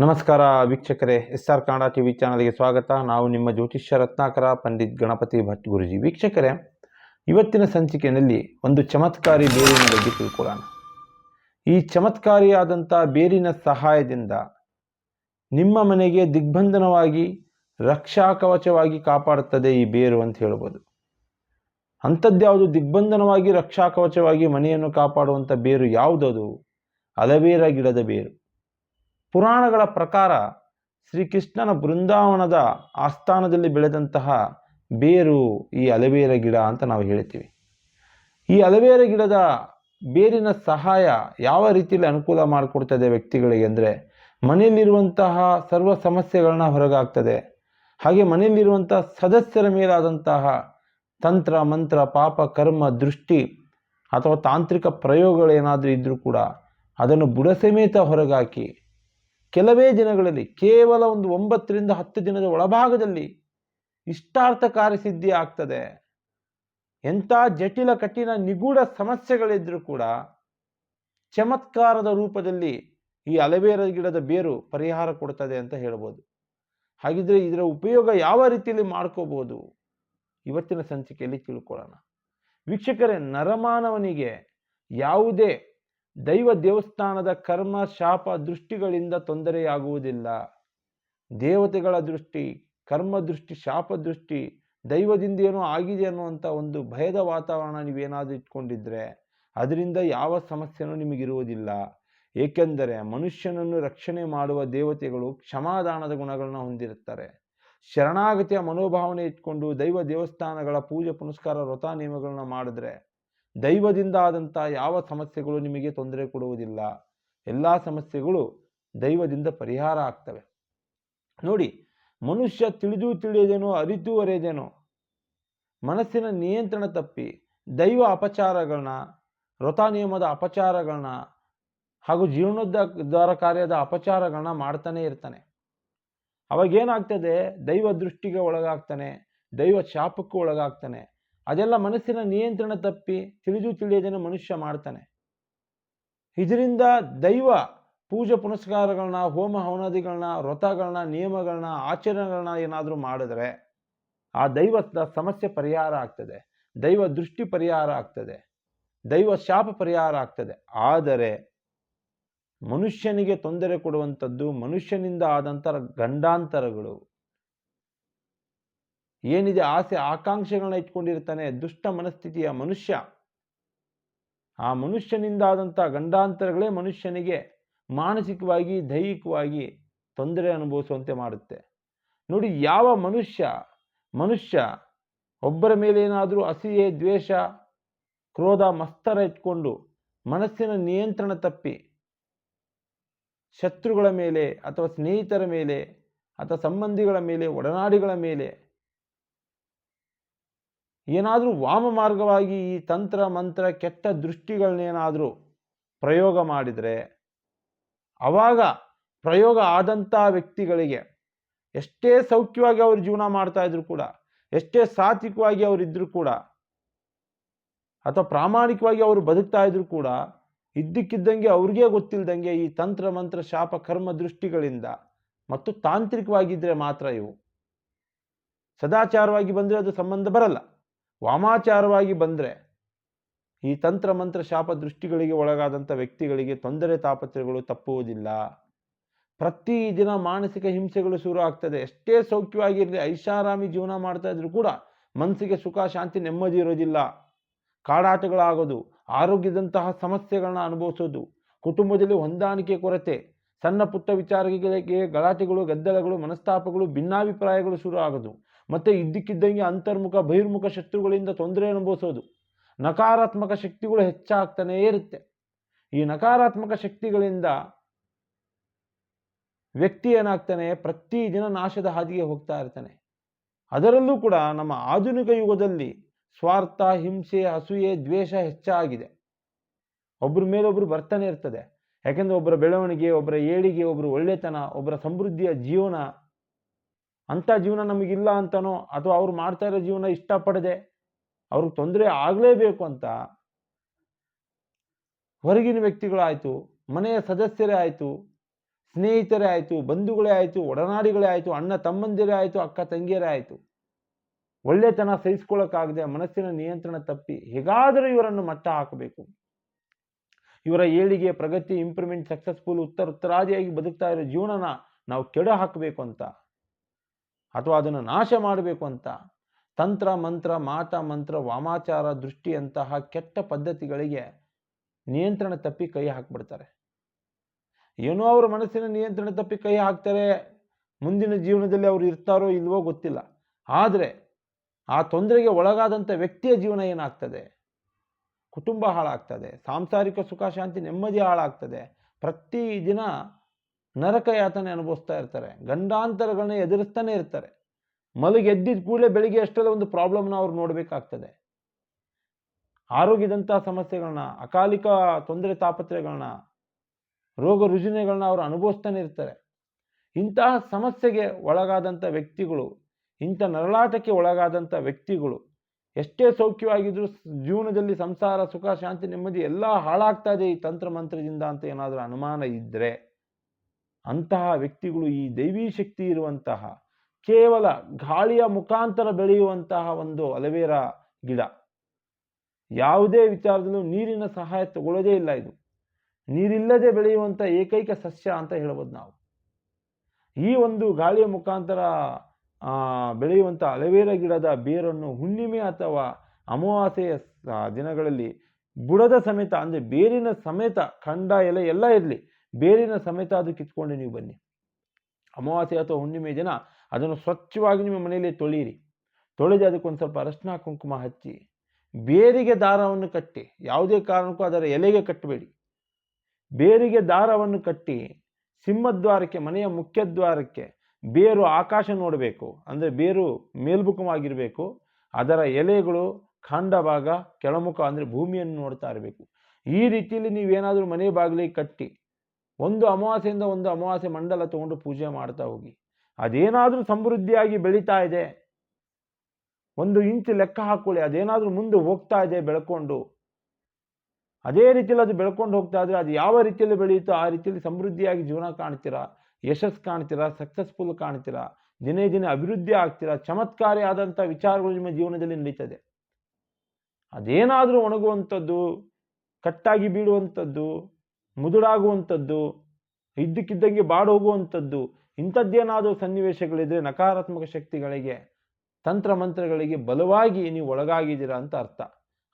ನಮಸ್ಕಾರ ವೀಕ್ಷಕರೇ, S R Kannada TV ಚಾನಲ್ಗೆ ಸ್ವಾಗತ. ನಾವು ನಿಮ್ಮ ಜ್ಯೋತಿಷ್ಯ ರತ್ನಾಕರ, ಪಂಡಿತ್ ಗಣಪತಿ ಭಟ್ ಗುರುಜಿ. ವೀಕ್ಷಕರೇ, ಇವತ್ತಿನ ಸಂಚಿಕೆಯಲ್ಲಿ ಒಂದು ಚಮತ್ಕಾರಿ ಬೇರಿನ ಬಗ್ಗೆ ತಿಳ್ಕೊಳ್ಳೋಣ. ಈ ಚಮತ್ಕಾರಿಯಾದಂಥ ಬೇರಿನ ಸಹಾಯದಿಂದ ನಿಮ್ಮ ಮನೆಗೆ ದಿಗ್ಬಂಧನವಾಗಿ ರಕ್ಷಾ ಕವಚವಾಗಿ ಕಾಪಾಡುತ್ತದೆ ಈ ಬೇರು ಅಂತ ಹೇಳ್ಬೋದು. ಅಂಥದ್ಯಾವುದು ದಿಗ್ಬಂಧನವಾಗಿ ರಕ್ಷಾ ಕವಚವಾಗಿ ಮನೆಯನ್ನು ಕಾಪಾಡುವಂಥ ಬೇರು ಯಾವುದದು? ಅಲವೇರ ಗಿಡದ ಬೇರು. ಪುರಾಣಗಳ ಪ್ರಕಾರ ಶ್ರೀಕೃಷ್ಣನ ಬೃಂದಾವನದ ಆಸ್ಥಾನದಲ್ಲಿ ಬೆಳೆದಂತಹ ಬೇರು ಈ ಅಲವೇರ ಗಿಡ ಅಂತ ನಾವು ಹೇಳ್ತೀವಿ. ಈ ಅಲವೇರ ಗಿಡದ ಬೇರಿನ ಸಹಾಯ ಯಾವ ರೀತಿಯಲ್ಲಿ ಅನುಕೂಲ ಮಾಡಿಕೊಡ್ತದೆ ವ್ಯಕ್ತಿಗಳಿಗೆ ಅಂದರೆ ಮನೆಯಲ್ಲಿರುವಂತಹ ಸರ್ವ ಸಮಸ್ಯೆಗಳನ್ನ ಹೊರಗಾಗ್ತದೆ. ಹಾಗೆ ಮನೆಯಲ್ಲಿರುವಂತಹ ಸದಸ್ಯರ ಮೇಲಾದಂತಹ ತಂತ್ರ, ಮಂತ್ರ, ಪಾಪ, ಕರ್ಮ, ದೃಷ್ಟಿ ಅಥವಾ ತಾಂತ್ರಿಕ ಪ್ರಯೋಗಗಳೇನಾದರೂ ಇದ್ದರೂ ಕೂಡ ಅದನ್ನು ಬುಡಸಮೇತ ಹೊರಗಾಕಿ ಕೆಲವೇ ದಿನಗಳಲ್ಲಿ, ಕೇವಲ ಒಂದು ಒಂಬತ್ತರಿಂದ ಹತ್ತು ದಿನದ ಒಳಭಾಗದಲ್ಲಿ ಇಷ್ಟಾರ್ಥ ಕಾರ್ಯಸಿದ್ಧಿ ಆಗ್ತದೆ. ಎಂಥ ಜಟಿಲ, ಕಠಿಣ, ನಿಗೂಢ ಸಮಸ್ಯೆಗಳಿದ್ದರೂ ಕೂಡ ಚಮತ್ಕಾರದ ರೂಪದಲ್ಲಿ ಈ ಅಲವೇರ ಗಿಡದ ಬೇರು ಪರಿಹಾರ ಕೊಡ್ತದೆ ಅಂತ ಹೇಳ್ಬೋದು. ಹಾಗಿದ್ರೆ ಇದರ ಉಪಯೋಗ ಯಾವ ರೀತಿಯಲ್ಲಿ ಮಾಡ್ಕೋಬಹುದು ಇವತ್ತಿನ ಸಂಚಿಕೆಯಲ್ಲಿ ತಿಳ್ಕೊಳ್ಳೋಣ. ವೀಕ್ಷಕರೇ, ನರಮಾನವನಿಗೆ ಯಾವುದೇ ದೈವ ದೇವಸ್ಥಾನದ ಕರ್ಮ ಶಾಪ ದೃಷ್ಟಿಗಳಿಂದ ತೊಂದರೆಯಾಗುವುದಿಲ್ಲ. ದೇವತೆಗಳ ದೃಷ್ಟಿ, ಕರ್ಮ ದೃಷ್ಟಿ, ಶಾಪ ದೃಷ್ಟಿ, ದೈವದಿಂದ ಏನೋ ಆಗಿದೆ ಅನ್ನುವಂಥ ಒಂದು ಭಯದ ವಾತಾವರಣ ನೀವೇನಾದರೂ ಇಟ್ಕೊಂಡಿದ್ರೆ ಅದರಿಂದ ಯಾವ ಸಮಸ್ಯೆನೂ ನಿಮಗಿರುವುದಿಲ್ಲ. ಏಕೆಂದರೆ ಮನುಷ್ಯನನ್ನು ರಕ್ಷಣೆ ಮಾಡುವ ದೇವತೆಗಳು ಕ್ಷಮಾದಾನದ ಗುಣಗಳನ್ನ ಹೊಂದಿರುತ್ತಾರೆ. ಶರಣಾಗತಿಯ ಮನೋಭಾವನೆ ಇಟ್ಕೊಂಡು ದೈವ ದೇವಸ್ಥಾನಗಳ ಪೂಜೆ ಪುನಸ್ಕಾರ ವ್ರತ ನಿಯಮಗಳನ್ನ ಮಾಡಿದ್ರೆ ದೈವದಿಂದ ಆದಂಥ ಯಾವ ಸಮಸ್ಯೆಗಳು ನಿಮಗೆ ತೊಂದರೆ ಕೊಡುವುದಿಲ್ಲ. ಎಲ್ಲ ಸಮಸ್ಯೆಗಳು ದೈವದಿಂದ ಪರಿಹಾರ ಆಗ್ತವೆ. ನೋಡಿ, ಮನುಷ್ಯ ತಿಳಿದು ತಿಳಿಯದೇನೋ, ಅರಿತು ಅರಿಯದೇನೋ, ಮನಸ್ಸಿನ ನಿಯಂತ್ರಣ ತಪ್ಪಿ, ದೈವ ಅಪಚಾರಗಳನ್ನ, ವ್ರತ ನಿಯಮದ ಅಪಚಾರಗಳನ್ನ ಹಾಗೂ ಜೀರ್ಣೋದ್ಧಾರ ಕಾರ್ಯದ ಅಪಚಾರಗಳನ್ನ ಮಾಡ್ತಾನೆ ಇರ್ತಾನೆ. ಅವಾಗ ಏನಾಗ್ತದೆ ದೈವ ದೃಷ್ಟಿಗೆ ಒಳಗಾಗ್ತಾನೆ, ದೈವ ಶಾಪಕ್ಕೂ ಒಳಗಾಗ್ತಾನೆ ಅದೆಲ್ಲ ಮನಸ್ಸಿನ ನಿಯಂತ್ರಣ ತಪ್ಪಿ ತಿಳಿದು ತಿಳಿಯದೇನೋ ಮನುಷ್ಯ ಮಾಡ್ತಾನೆ. ಇದರಿಂದ ದೈವ ಪೂಜೆ ಪುನಸ್ಕಾರಗಳನ್ನ, ಹೋಮ ಹವನಾದಿಗಳನ್ನ, ವ್ರತಗಳನ್ನ, ನಿಯಮಗಳನ್ನ, ಆಚರಣೆಗಳನ್ನ ಏನಾದರೂ ಮಾಡಿದ್ರೆ ಆ ದೈವದ ಸಮಸ್ಯೆ ಪರಿಹಾರ ಆಗ್ತದೆ. ದೈವ ದೃಷ್ಟಿ ಪರಿಹಾರ ಆಗ್ತದೆ. ದೈವ ಶಾಪ ಪರಿಹಾರ ಆಗ್ತದೆ. ಆದರೆ ಮನುಷ್ಯನಿಗೆ ತೊಂದರೆ ಕೊಡುವಂಥದ್ದು ಮನುಷ್ಯನಿಂದ ಆದಂಥ ಗಂಡಾಂತರಗಳು ಏನಿದೆ ಆಸೆ, ಆಕಾಂಕ್ಷೆಗಳನ್ನ ಇಟ್ಕೊಂಡಿರ್ತಾನೆ, ದುಷ್ಟ ಮನಸ್ಥಿತಿಯ ಮನುಷ್ಯ. ಆ ಮನುಷ್ಯನಿಂದಾದಂಥ ಗಂಡಾಂತರಗಳೇ ಮನುಷ್ಯನಿಗೆ ಮಾನಸಿಕವಾಗಿ, ದೈಹಿಕವಾಗಿ ತೊಂದರೆ ಅನುಭವಿಸುವಂತೆ ಮಾಡುತ್ತೆ. ನೋಡಿ, ಯಾವ ಮನುಷ್ಯ ಮನುಷ್ಯ ಒಬ್ಬರ ಮೇಲೆ ಏನಾದರೂ ಅಸೂಯೆ ದ್ವೇಷ, ಕ್ರೋಧ, ಮಸ್ತರ ಇಟ್ಕೊಂಡು ಮನಸ್ಸಿನ ನಿಯಂತ್ರಣ ತಪ್ಪಿ ಶತ್ರುಗಳ ಮೇಲೆ ಅಥವಾ ಸ್ನೇಹಿತರ ಮೇಲೆ ಅಥವಾ ಸಂಬಂಧಿಗಳ ಮೇಲೆ, ಒಡನಾಡಿಗಳ ಮೇಲೆ ಏನಾದರೂ ವಾಮ ಮಾರ್ಗವಾಗಿ ಈ ತಂತ್ರ, ಮಂತ್ರ, ಕೆಟ್ಟ ದೃಷ್ಟಿಗಳನ್ನೇನಾದರೂ ಪ್ರಯೋಗ ಮಾಡಿದರೆ, ಅವಾಗ ಪ್ರಯೋಗ ಆದಂಥ ವ್ಯಕ್ತಿಗಳಿಗೆ ಎಷ್ಟೇ ಸೌಖ್ಯವಾಗಿ ಅವರು ಜೀವನ ಮಾಡ್ತಾ ಇದ್ರು ಕೂಡ, ಎಷ್ಟೇ ಸಾತ್ವಿಕವಾಗಿ ಅವರಿದ್ದರೂ ಕೂಡ, ಅಥವಾ ಪ್ರಾಮಾಣಿಕವಾಗಿ ಅವರು ಬದುಕ್ತಾ ಇದ್ರು ಕೂಡ, ಇದ್ದಕ್ಕಿದ್ದಂಗೆ ಅವ್ರಿಗೇ ಗೊತ್ತಿಲ್ಲದಂಗೆ ಈ ತಂತ್ರ, ಮಂತ್ರ, ಶಾಪ, ಕರ್ಮ ದೃಷ್ಟಿಗಳಿಂದ ಮತ್ತು ತಾಂತ್ರಿಕವಾಗಿದ್ದರೆ ಮಾತ್ರ ಇವು. ಸದಾಚಾರವಾಗಿ ಬಂದರೆ ಅದು ಸಂಬಂಧ ಬರಲ್ಲ. ವಾಮಾಚಾರವಾಗಿ ಬಂದರೆ ಈ ತಂತ್ರ ಮಂತ್ರ ಶಾಪ ದೃಷ್ಟಿಗಳಿಗೆ ಒಳಗಾದಂಥ ವ್ಯಕ್ತಿಗಳಿಗೆ ತೊಂದರೆ ತಾಪತ್ರಗಳು ತಪ್ಪುವುದಿಲ್ಲ. ಪ್ರತಿದಿನ ಮಾನಸಿಕ ಹಿಂಸೆಗಳು ಶುರು ಆಗ್ತದೆ. ಎಷ್ಟೇ ಸೌಖ್ಯವಾಗಿರಲಿ ಐಷಾರಾಮಿ ಜೀವನ ಮಾಡ್ತಾ ಇದ್ರು ಕೂಡ ಮನಸ್ಸಿಗೆ ಸುಖ, ಶಾಂತಿ, ನೆಮ್ಮದಿ ಇರೋದಿಲ್ಲ. ಕಾಡಾಟಗಳಾಗೋದು, ಆರೋಗ್ಯದಂತಹ ಸಮಸ್ಯೆಗಳನ್ನ ಅನುಭವಿಸೋದು, ಕುಟುಂಬದಲ್ಲಿ ಹೊಂದಾಣಿಕೆ ಕೊರತೆ, ಸಣ್ಣ ಪುಟ್ಟ ವಿಚಾರಗಳಿಗೆ ಗಲಾಟೆಗಳು, ಗದ್ದಲಗಳು, ಮನಸ್ತಾಪಗಳು, ಭಿನ್ನಾಭಿಪ್ರಾಯಗಳು ಶುರು ಆಗೋದು. ಮತ್ತೆ ಇದ್ದಕ್ಕಿದ್ದಂಗೆ ಅಂತರ್ಮುಖ, ಬಹಿರ್ಮುಖ ಶತ್ರುಗಳಿಂದ ತೊಂದರೆ ಅನುಭವಿಸೋದು. ನಕಾರಾತ್ಮಕ ಶಕ್ತಿಗಳು ಹೆಚ್ಚಾಗ್ತಾನೇ ಇರುತ್ತೆ. ಈ ನಕಾರಾತ್ಮಕ ಶಕ್ತಿಗಳಿಂದ ವ್ಯಕ್ತಿ ಏನಾಗ್ತಾನೆ? ಪ್ರತಿದಿನ ನಾಶದ ಹಾದಿಗೆ ಹೋಗ್ತಾ ಇರ್ತಾನೆ. ಅದರಲ್ಲೂ ಕೂಡ ನಮ್ಮ ಆಧುನಿಕ ಯುಗದಲ್ಲಿ ಸ್ವಾರ್ಥ, ಹಿಂಸೆ, ಅಸೂಯೆ, ದ್ವೇಷ ಹೆಚ್ಚಾಗಿದೆ. ಒಬ್ಬರ ಮೇಲೊಬ್ರು ಬರ್ತಾನೆ ಇರ್ತದೆ. ಯಾಕೆಂದ್ರೆ ಒಬ್ಬರ ಬೆಳವಣಿಗೆ, ಒಬ್ಬರ ಏಳಿಗೆ ಒಬ್ಬರ ಒಳ್ಳೆತನ, ಒಬ್ಬರ ಸಮೃದ್ಧಿಯ ಜೀವನ ಅಂಥ ಜೀವನ ನಮಗಿಲ್ಲ ಅಂತನೋ ಅಥವಾ ಅವ್ರು ಮಾಡ್ತಾ ಇರೋ ಜೀವನ ಇಷ್ಟಪಡದೆ ಅವ್ರಿಗೆ ತೊಂದರೆ ಆಗಲೇಬೇಕು ಅಂತ ಹೊರಗಿನ ವ್ಯಕ್ತಿಗಳಾಯಿತು ಮನೆಯ ಸದಸ್ಯರೇ ಆಯಿತು, ಸ್ನೇಹಿತರೇ ಆಯಿತು, ಬಂಧುಗಳೇ ಆಯಿತು, ಒಡನಾಡಿಗಳೇ ಆಯಿತು, ಅಣ್ಣ ತಮ್ಮಂದಿರೇ ಆಯಿತು, ಅಕ್ಕ ತಂಗಿಯರೇ ಆಯಿತು. ಒಳ್ಳೆತನ ಸಹಿಸ್ಕೊಳ್ಳೋಕ್ಕಾಗದೆ ಮನಸ್ಸಿನ ನಿಯಂತ್ರಣ ತಪ್ಪಿ ಹೇಗಾದರೂ ಇವರನ್ನು ಮಟ್ಟ ಹಾಕಬೇಕು. ಇವರ ಏಳಿಗೆ, ಪ್ರಗತಿ, ಇಂಪ್ರೂವ್ಮೆಂಟ್, ಸಕ್ಸಸ್ಫುಲ್ ಉತ್ತರ ಉತ್ತರಾದಿಯಾಗಿ ಬದುಕ್ತಾ ಇರೋ ಜೀವನನ ನಾವು ಕೆಡ ಹಾಕಬೇಕು ಅಂತ ಅಥವಾ ಅದನ್ನು ನಾಶ ಮಾಡಬೇಕು ಅಂತ. ತಂತ್ರ, ಮಂತ್ರ ಮಾಟ ಮಂತ್ರ, ವಾಮಾಚಾರ ದೃಷ್ಟಿಯಂತಹ ಕೆಟ್ಟ ಪದ್ಧತಿಗಳಿಗೆ ನಿಯಂತ್ರಣ ತಪ್ಪಿ ಕೈ ಹಾಕ್ಬಿಡ್ತಾರೆ. ಏನೋ ಅವರ ಮನಸ್ಸಿನ ನಿಯಂತ್ರಣ ತಪ್ಪಿ ಕೈ ಹಾಕ್ತಾರೆ. ಮುಂದಿನ ಜೀವನದಲ್ಲಿ ಅವರು ಇರ್ತಾರೋ ಇಲ್ವೋ ಗೊತ್ತಿಲ್ಲ. ಆದರೆ ಆ ತೊಂದರೆಗೆ ಒಳಗಾದಂಥ ವ್ಯಕ್ತಿಯ ಜೀವನ ಏನಾಗ್ತದೆ? ಕುಟುಂಬ ಹಾಳಾಗ್ತದೆ. ಸಾಂಸಾರಿಕ ಸುಖ, ಶಾಂತಿ ನೆಮ್ಮದಿ ಹಾಳಾಗ್ತದೆ. ಪ್ರತಿದಿನ ನರಕ ಯಾತನೆ ಅನುಭವಿಸ್ತಾ ಇರ್ತಾರೆ, ಗಂಡಾಂತರಗಳನ್ನ ಎದುರಿಸ್ತಾನೆ ಇರ್ತಾರೆ. ಮಲಗಿ ಎದ್ದಿದ ಕೂಡಲೇ ಬೆಳಿಗ್ಗೆ ಅಷ್ಟೆಲ್ಲ ಒಂದು ಪ್ರಾಬ್ಲಮ್ನ ಅವ್ರು ನೋಡಬೇಕಾಗ್ತದೆ. ಆರೋಗ್ಯದಂಥ ಸಮಸ್ಯೆಗಳನ್ನ ಅಕಾಲಿಕ ತೊಂದರೆ ತಾಪತ್ರೆಗಳನ್ನ ರೋಗ ರುಜಿನಗಳನ್ನ ಅವರು ಅನುಭವಿಸ್ತಾನೆ ಇರ್ತಾರೆ. ಇಂತಹ ಸಮಸ್ಯೆಗೆ ಒಳಗಾದಂಥ ವ್ಯಕ್ತಿಗಳು, ಇಂಥ ನರಳಾಟಕ್ಕೆ ಒಳಗಾದಂಥ ವ್ಯಕ್ತಿಗಳು ಎಷ್ಟೇ ಸೌಖ್ಯವಾಗಿದ್ದರೂ ಜೀವನದಲ್ಲಿ ಸಂಸಾರ ಸುಖ, ಶಾಂತಿ ನೆಮ್ಮದಿ ಎಲ್ಲ ಹಾಳಾಗ್ತಾ ಇದೆ ಈ ತಂತ್ರ ಮಂತ್ರದಿಂದ ಅಂತ ಏನಾದರೂ ಅನುಮಾನ ಇದ್ದರೆ ಅಂತಹ ವ್ಯಕ್ತಿಗಳು ಈ ದೈವಿ ಶಕ್ತಿ ಇರುವಂತಹ, ಕೇವಲ ಗಾಳಿಯ ಮುಖಾಂತರ ಬೆಳೆಯುವಂತಹ ಒಂದು ಅಲವೇರ ಗಿಡ. ಯಾವುದೇ ವಿಚಾರದಲ್ಲೂ ನೀರಿನ ಸಹಾಯ ತಗೊಳ್ಳೋದೇ ಇಲ್ಲ ಇದು. ನೀರಿಲ್ಲದೆ ಬೆಳೆಯುವಂಥ ಏಕೈಕ ಸಸ್ಯ ಅಂತ ಹೇಳ್ಬೋದು ನಾವು. ಈ ಒಂದು ಗಾಳಿಯ ಮುಖಾಂತರ ಬೆಳೆಯುವಂಥ ಅಲವೇರ ಗಿಡದ ಬೇರನ್ನು ಹುಣ್ಣಿಮೆ ಅಥವಾ ಅಮಾವಾಸ್ಯೆಯ ದಿನಗಳಲ್ಲಿ ಬುಡದ ಸಮೇತ, ಅಂದರೆ ಬೇರಿನ ಸಮೇತ, ಖಂಡ ಎಲೆ ಎಲ್ಲ ಇರಲಿ. ಬೇರಿನ ಸಮೇತ ಅದು ಕಿತ್ಕೊಂಡು ನೀವು ಬನ್ನಿ. ಅಮಾವಾಸ್ಯೆ ಅಥವಾ ಹುಣ್ಣಿಮೆ ದಿನ ಅದನ್ನು ಸ್ವಚ್ಛವಾಗಿ ನಿಮ್ಮ ಮನೆಯಲ್ಲಿ ತೊಳೆಯಿರಿ. ತೊಳೆದು ಅದಕ್ಕೊಂದು ಸ್ವಲ್ಪ ಅರಶಿನ, ಕುಂಕುಮ ಹಚ್ಚಿ, ಬೇರಿಗೆ ದಾರವನ್ನು ಕಟ್ಟಿ, ಯಾವುದೇ ಕಾರಣಕ್ಕೂ ಅದರ ಎಲೆಗೆ ಕಟ್ಟಬೇಡಿ. ಬೇರಿಗೆ ದಾರವನ್ನು ಕಟ್ಟಿ, ಸಿಂಹದ್ವಾರಕ್ಕೆ, ಮನೆಯ ಮುಖ್ಯದ್ವಾರಕ್ಕೆ ಬೇರು ಆಕಾಶ ನೋಡಬೇಕು. ಅಂದರೆ ಬೇರು ಮೇಲ್ಮುಖವಾಗಿರಬೇಕು. ಅದರ ಎಲೆಗಳು ಖಂಡ ಭಾಗ, ಕೆಳಮುಖ, ಅಂದರೆ ಭೂಮಿಯನ್ನು ನೋಡ್ತಾ ಇರಬೇಕು. ಈ ರೀತಿಯಲ್ಲಿ ನೀವೇನಾದರೂ ಮನೆ ಬಾಗಿಲಿಗೆ ಕಟ್ಟಿ ಒಂದು ಅಮಾವಾಸ್ಯೆಯಿಂದ ಒಂದು ಅಮಾವಾಸ್ಯೆ ಮಂಡಲ ತಗೊಂಡು ಪೂಜೆ ಮಾಡ್ತಾ ಹೋಗಿ. ಅದೇನಾದರೂ ಸಮೃದ್ಧಿಯಾಗಿ ಬೆಳೀತಾ ಇದೆ. ಒಂದು ಇಂಚು ಲೆಕ್ಕ ಹಾಕೊಳ್ಳಿ, ಅದೇನಾದರೂ ಮುಂದೆ ಹೋಗ್ತಾ ಇದೆ ಬೆಳ್ಕೊಂಡು. ಅದೇ ರೀತಿಯಲ್ಲಿ ಅದು ಬೆಳ್ಕೊಂಡು ಹೋಗ್ತಾ ಇದ್ರೆ ಅದು ಯಾವ ರೀತಿಯಲ್ಲಿ ಬೆಳೆಯುತ್ತೋ ಆ ರೀತಿಯಲ್ಲಿ ಸಮೃದ್ಧಿಯಾಗಿ ಜೀವನ ಕಾಣ್ತೀರಾ? ಯಶಸ್ಸು ಕಾಣ್ತೀರಾ? ಸಕ್ಸಸ್ಫುಲ್ ಕಾಣ್ತೀರಾ? ದಿನೇ ದಿನೇ ಅಭಿವೃದ್ಧಿ ಆಗ್ತೀರಾ? ಚಮತ್ಕಾರಿ ಆದಂಥ ವಿಚಾರಗಳು ನಿಮ್ಮ ಜೀವನದಲ್ಲಿ ನಡೀತದೆ. ಅದೇನಾದರೂ ಒಣಗುವಂಥದ್ದು, ಕಟ್ಟಾಗಿ ಬೀಳುವಂಥದ್ದು ಮುದುಡಾಗುವಂಥದ್ದು ಇದ್ದಕ್ಕಿದ್ದಂಗೆ ಬಾಡೋಗುವಂಥದ್ದು, ಇಂಥದ್ದೇನಾದರೂ ಸನ್ನಿವೇಶಗಳಿದ್ರೆ ನಕಾರಾತ್ಮಕ ಶಕ್ತಿಗಳಿಗೆ ತಂತ್ರ ಮಂತ್ರಗಳಿಗೆ ಬಲವಾಗಿ ನೀವು ಒಳಗಾಗಿದ್ದೀರಾ ಅಂತ ಅರ್ಥ.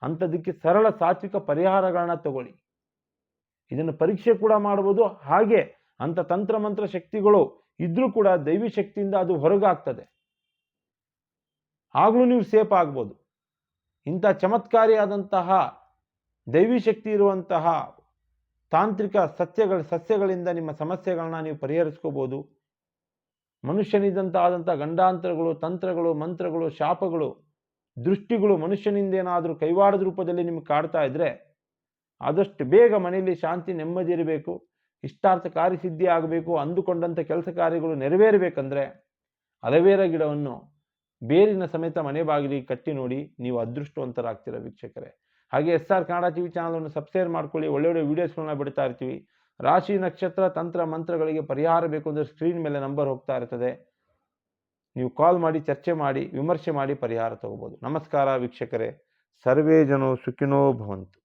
ಅಂಥದಕ್ಕೆ ಸರಳ ಸಾತ್ವಿಕ ಪರಿಹಾರಗಳನ್ನ ತಗೊಳ್ಳಿ. ಇದನ್ನು ಪರೀಕ್ಷೆ ಕೂಡ ಮಾಡ್ಬೋದು. ಹಾಗೆ ಅಂಥ ತಂತ್ರ ಮಂತ್ರ ಶಕ್ತಿಗಳು ಇದ್ರೂ ಕೂಡ ದೈವಿ ಶಕ್ತಿಯಿಂದ ಅದು ಹೊರಗಾಗ್ತದೆ. ಆಗಲೂ ನೀವು ಸೇಫ್ ಆಗ್ಬೋದು. ಇಂಥ ಚಮತ್ಕಾರಿಯಾದಂತಹ ದೈವಿ ಶಕ್ತಿ ಇರುವಂತಹ ತಾಂತ್ರಿಕ ಸಸ್ಯಗಳ ಸಸ್ಯಗಳಿಂದ ನಿಮ್ಮ ಸಮಸ್ಯೆಗಳನ್ನ ನೀವು ಪರಿಹರಿಸ್ಕೋಬೋದು. ಮನುಷ್ಯನಿದ್ದಂಥ ಆದಂಥ ಗಂಡಾಂತರಗಳು, ತಂತ್ರಗಳು, ಮಂತ್ರಗಳು, ಶಾಪಗಳು, ದೃಷ್ಟಿಗಳು ಮನುಷ್ಯನಿಂದ ಏನಾದರೂ ಕೈವಾಡದ ರೂಪದಲ್ಲಿ ನಿಮ್ಗೆ ಕಾಡ್ತಾ ಇದ್ರೆ ಆದಷ್ಟು ಬೇಗ ಮನೆಯಲ್ಲಿ ಶಾಂತಿ, ನೆಮ್ಮದಿ ಇರಬೇಕು ಇಷ್ಟಾರ್ಥ ಕಾರ್ಯಸಿದ್ಧಿ ಆಗಬೇಕು, ಅಂದುಕೊಂಡಂಥ ಕೆಲಸ ಕಾರ್ಯಗಳು ನೆರವೇರಬೇಕಂದ್ರೆ ಅಲವೇರ ಗಿಡವನ್ನು ಬೇರಿನ ಸಮೇತ ಮನೆ ಬಾಗಿಲಿಗೆ ಕಟ್ಟಿ ನೋಡಿ ನೀವು ಅದೃಷ್ಟವಂತರಾಗ್ತೀರ ವೀಕ್ಷಕರೇ. ಹಾಗೆ ಎಸ್ ಆರ್ ಕನ್ನಡ ಟಿವಿ ಚಾನಲನ್ನು ಸಬ್ಸ್ಕ್ರೈಬ್ ಮಾಡ್ಕೊಳ್ಳಿ ಒಳ್ಳೆ ವೀಡಿಯೋಸ್ಗಳನ್ನ ಬಿಡ್ತಾ ಇರ್ತೀವಿ. ರಾಶಿ ನಕ್ಷತ್ರ ತಂತ್ರ ಮಂತ್ರಗಳಿಗೆ ಪರಿಹಾರ ಬೇಕು ಅಂದರೆ ಸ್ಕ್ರೀನ್ ಮೇಲೆ ನಂಬರ್ ಹೋಗ್ತಾ ಇರ್ತದೆ. ನೀವು ಕಾಲ್ ಮಾಡಿ, ಚರ್ಚೆ ಮಾಡಿ, ವಿಮರ್ಶೆ ಮಾಡಿ ಪರಿಹಾರ ತಗೋಬೋದು. ನಮಸ್ಕಾರ ವೀಕ್ಷಕರೇ. ಸರ್ವೇ ಜನೋ ಸುಖಿನೋ ಭವಂತು.